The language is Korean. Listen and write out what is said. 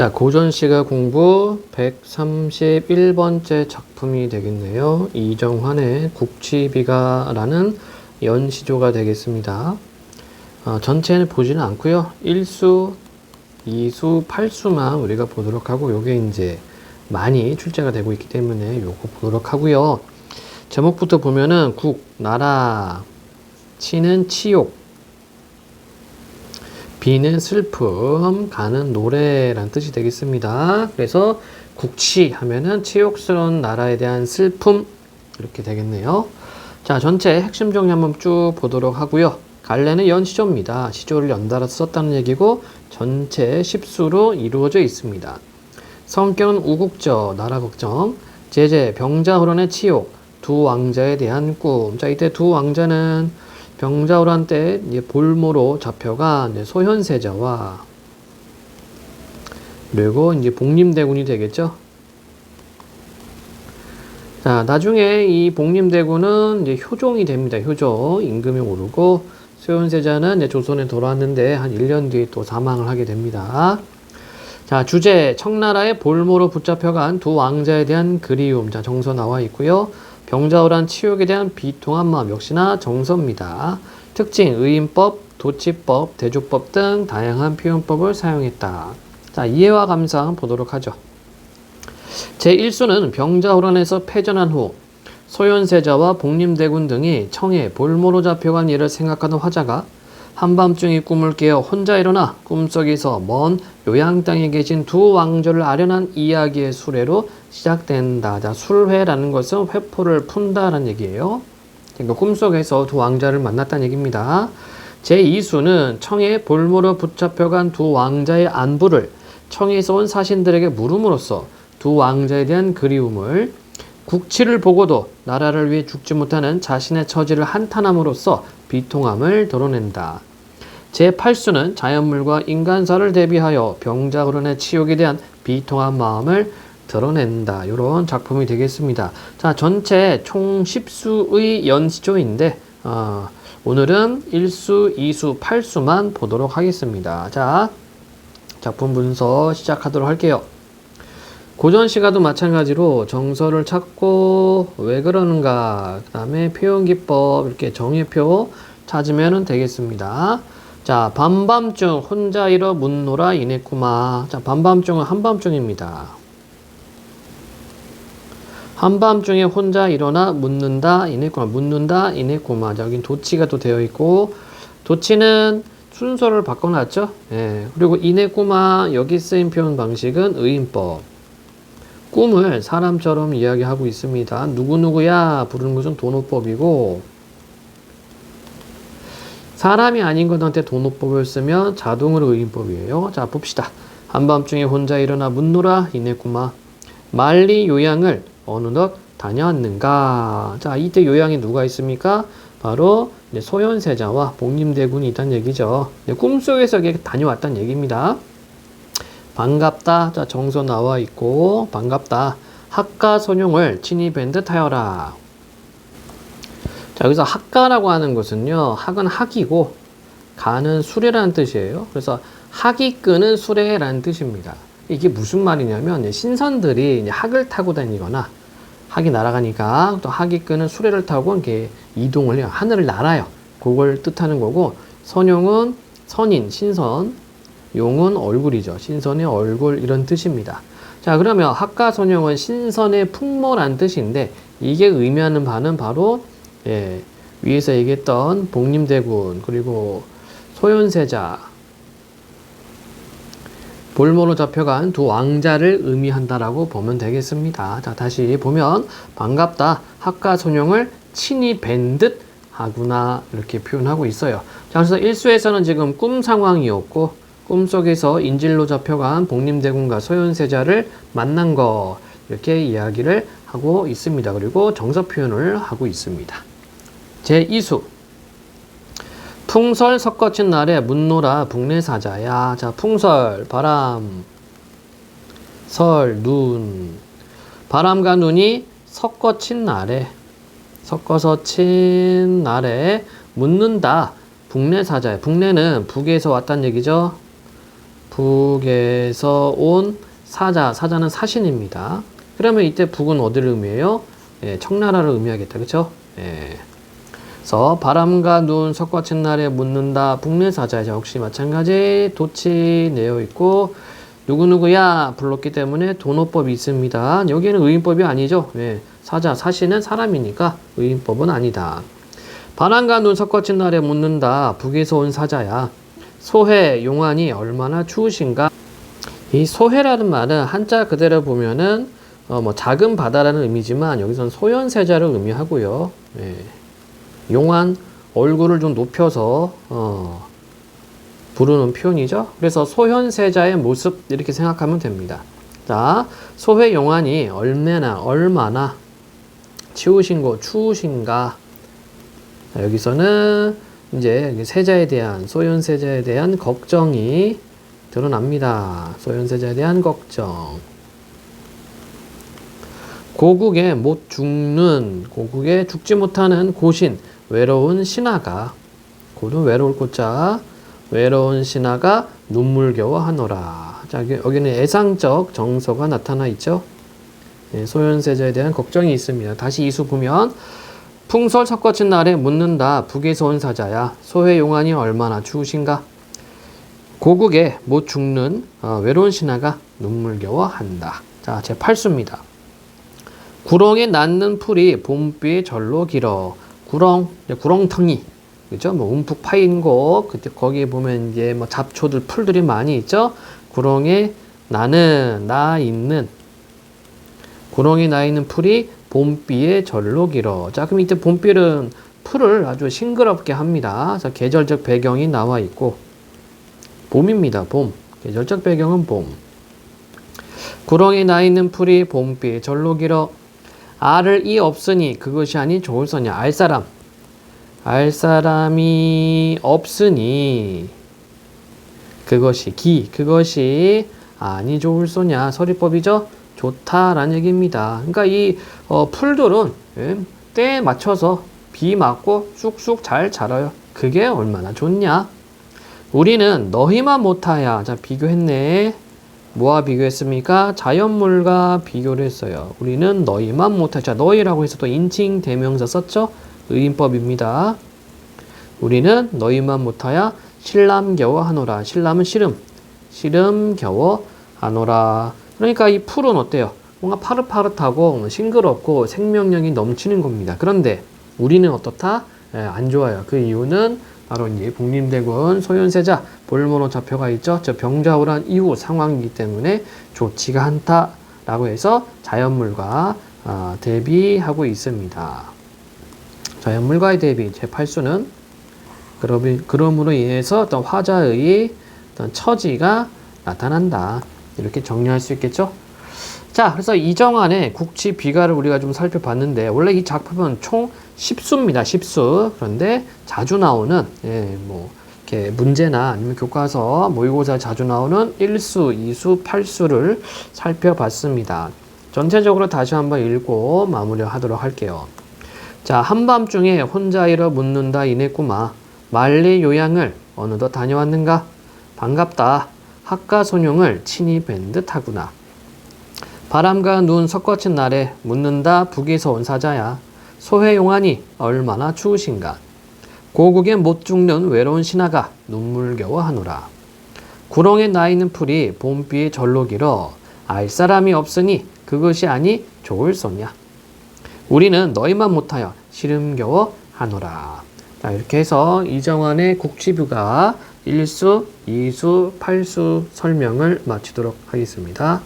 자, 고전 시가 공부 131번째 작품이 되겠네요. 이정환의 국치비가라는 연시조가 되겠습니다. 어, 전체는 보지는 않고요. 1수, 2수, 8수만 우리가 보도록 하고 요게 이제 많이 출제가 되고 있기 때문에 요거 보도록 하고요. 제목부터 보면은 국, 나라, 치는 치욕, 비는 슬픔, 가는 노래란 뜻이 되겠습니다. 그래서 국치 하면은 치욕스러운 나라에 대한 슬픔 이렇게 되겠네요. 자, 전체 핵심 정리 한번 쭉 보도록 하고요. 갈래는 연시조입니다. 시조를 연달아서 썼다는 얘기고 전체 10수로 이루어져 있습니다. 성격은 우국적, 나라 걱정, 제제, 병자 호론의 치욕, 두 왕자에 대한 꿈. 자, 이때 두 왕자는 병자호란 때 볼모로 잡혀간 소현세자와 그리고 이제 복림대군이 되겠죠. 자, 나중에 이 복림대군은 이제 효종이 됩니다. 효종. 임금이 오르고 소현세자는 이제 조선에 돌아왔는데 한 1년 뒤에 또 사망을 하게 됩니다. 자, 주제 청나라의 볼모로 붙잡혀간 두 왕자에 대한 그리움. 자, 정서 나와 있고요. 병자호란 치욕에 대한 비통한 마음 역시나 정서입니다. 특징 의인법, 도치법, 대조법 등 다양한 표현법을 사용했다. 자, 이해와 감상 보도록 하죠. 제1수는 병자호란에서 패전한 후 소현세자와 복림대군 등이 청에 볼모로 잡혀간 일을 생각하는 화자가 한밤중에 꿈을 깨어 혼자 일어나 꿈속에서 먼 요양 땅에 계신 두 왕조를 아련한 이야기의 수레로 시작된다. 자, 술회라는 것은 회포를 푼다라는 얘기예요. 그러니까 꿈속에서 두 왕자를 만났다는 얘기입니다. 제2수는 청에 볼모로 붙잡혀간 두 왕자의 안부를 청에서 온 사신들에게 물음으로써 두 왕자에 대한 그리움을 국치를 보고도 나라를 위해 죽지 못하는 자신의 처지를 한탄함으로써 비통함을 드러낸다. 제8수는 자연물과 인간사를 대비하여 병자호론의 치욕에 대한 비통한 마음을 드러낸다. 이런 작품이 되겠습니다. 자, 전체 총 10수의 연시조인데, 어, 오늘은 1수, 2수, 8수만 보도록 하겠습니다. 자, 작품 분석 시작하도록 할게요. 고전 시가도 마찬가지로 정서를 찾고 왜 그러는가, 그 다음에 표현 기법, 이렇게 정의표 찾으면 되겠습니다. 자, 밤밤중 혼자 일어 묻노라 이냈구마. 자, 밤밤중은 한밤중입니다. 한밤중에 혼자 일어나 묻는다 이냈구마. 묻는다. 자, 여긴 도치가 또 되어 있고 도치는 순서를 바꿔놨죠. 예. 그리고 이냈구마 여기 쓰인 표현 방식은 의인법. 꿈을 사람처럼 이야기하고 있습니다. 누구누구야 부르는 것은 도노법이고 사람이 아닌 것한테 도노법을 쓰면 자동으로 의인법이에요. 자 봅시다. 한밤중에 혼자 일어나 묻노라 이냈구마. 말리 요양을 어느덧 다녀왔는가. 자 이때 요양에 누가 있습니까? 바로 소현세자와 복림대군이 있다는 얘기죠. 꿈속에서 다녀왔다는 얘기입니다. 반갑다. 자, 정서 나와 있고, 반갑다. 학가 선용을 친히 뵌 듯하여라. 자, 여기서 학가라고 하는 것은요, 학은 학이고, 가는 수레라는 뜻이에요. 그래서 학이 끄는 수레라는 뜻입니다. 이게 무슨 말이냐면, 신선들이 학을 타고 다니거나, 학이 날아가니까 또 학이 끄는 수레를 타고 이렇게 이동을 해요. 하늘을 날아요. 그걸 뜻하는 거고, 선용은 선인, 신선, 용은 얼굴이죠. 신선의 얼굴 이런 뜻입니다. 자 그러면 학가선용은 신선의 풍모란 뜻인데 이게 의미하는 바는 바로 예, 위에서 얘기했던 복림대군 그리고 소현세자 볼모로 잡혀간 두 왕자를 의미한다라고 보면 되겠습니다. 자 다시 보면 반갑다 학가선용을 친히 뵌 듯 하구나 이렇게 표현하고 있어요. 자 그래서 일수에서는 지금 꿈 상황이었고 꿈속에서 인질로 잡혀간 복림대군과 소현세자를 만난 것 이렇게 이야기를 하고 있습니다. 그리고 정서 표현을 하고 있습니다. 제2수. 풍설 섞어친 날에 문노라 북내사자야. 자 풍설 바람 설 눈. 바람과 눈이 섞어친 날에 섞어서 친 날에 묻는다. 북내사자야. 북내는 북에서 왔다는 얘기죠 북에서 온 사자, 사자는 사신입니다. 그러면 이때 북은 어디를 의미해요? 예, 청나라를 의미하겠다. 그쵸? 예. 그래서 바람과 눈 섞어친 날에 묻는다 북내 사자자 역시 마찬가지 도치 내어 있고 누구누구야 불렀기 때문에 도노법이 있습니다. 여기는 의인법이 아니죠. 예, 사자 사시는 사람이니까 의인법은 아니다. 바람과 눈 섞어친 날에 묻는다 북에서 온 사자야 소해 용안이 얼마나 추우신가 이 소해라는 말은 한자 그대로 보면은 어, 뭐 작은 바다라는 의미지만 여기선 소현세자를 의미하고요. 예. 용한 얼굴을 좀 높여서 어, 부르는 표현이죠. 그래서 소현세자의 모습 이렇게 생각하면 됩니다. 자, 소회 용안이 얼마나 얼마나 치우신 거 추우신가. 자, 여기서는 이제 세자에 대한 소현 세자에 대한 걱정이 드러납니다. 소현 세자에 대한 걱정. 고국에 못 죽는 고국에 죽지 못하는 고신 외로운 신하가 고는 외로울 고자 외로운 신하가 눈물겨워 하노라. 자 여기- 여기는 애상적 정서가 나타나 있죠. 예, 소현세자에 대한 걱정이 있습니다. 다시 이수 보면 풍설 섞어친 날에 묻는다 북에서 온 사자야 소회 용안이 얼마나 추우신가 고국에 못 죽는 어, 외로운 신하가 눈물겨워 한다. 자, 제 8수입니다. 구렁에 낳는 풀이 봄비에 절로 길어. 구렁, 구렁텅이. 그죠? 뭐 움푹 파인 곳, 그때 거기에 보면 이제 뭐 잡초들, 풀들이 많이 있죠? 구렁에 나는, 나 있는. 구렁에 나 있는 풀이 봄비에 절로 길어. 자, 그럼 이때 봄비는 풀을 아주 싱그럽게 합니다. 그래서 계절적 배경이 나와 있고, 봄입니다. 봄. 계절적 배경은 봄. 구렁에 나 있는 풀이 봄비 절로 길어 알을 이 없으니 그것이 아니 좋을 소냐 알 사람 알 사람이 없으니 그것이 기 그것이 아니 좋을 소냐 서리법이죠 좋다라는 얘기입니다 그러니까 이 어, 풀들은 예, 때에 맞춰서 비 맞고 쑥쑥 잘 자라요 그게 얼마나 좋냐 우리는 너희만 못하야 자 비교했네 뭐와 비교했습니까? 자연물과 비교를 했어요. 우리는 너희만 못하. 자, 너희라고 해서 또 인칭 대명사 썼죠? 의인법입니다. 우리는 너희만 못하야 신람 겨워 하노라. 신람은 씨름. 씨름 겨워 하노라. 그러니까 이 풀은 어때요? 뭔가 파릇파릇하고 싱그럽고 생명력이 넘치는 겁니다. 그런데 우리는 어떻다? 예, 안 좋아요. 그 이유는 바로 이제 복림대군 소현세자 볼모로 좌표가 있죠. 저 병자호란 이후 상황이기 때문에 좋지가 않다라고 해서 자연물과 아, 대비하고 있습니다. 자연물과의 대비 제 8수는 그럼으로 인해서 어떤 화자의 어떤 처지가 나타난다. 이렇게 정리할 수 있겠죠? 자, 그래서 이정환의 국치 비가를 우리가 좀 살펴봤는데 원래 이 작품은 총 10수입니다. 10수. 그런데 자주 나오는 예, 뭐 이렇게 문제나 아니면 교과서 모의고사 자주 나오는 1수, 2수, 8수를 살펴봤습니다. 전체적으로 다시 한번 읽고 마무리 하도록 할게요. 자, 한밤중에 혼자 일어 묻는다 이냈구마. 말리 요양을 어느덧 다녀왔는가? 반갑다. 학가 손용을 친히 뵌 듯하구나. 바람과 눈 섞어친 날에 묻는다 북에서 온 사자야. 소해용하니 얼마나 추우신가. 고국에 못 죽는 외로운 신하가 눈물겨워 하노라. 구렁에 나 있는 풀이 봄비에 절로 길어 알 사람이 없으니 그것이 아니 좋을 소냐. 우리는 너희만 못하여 시름겨워 하노라. 자, 이렇게 해서 이정환의 국치뷰가 1수, 2수, 8수 설명을 마치도록 하겠습니다.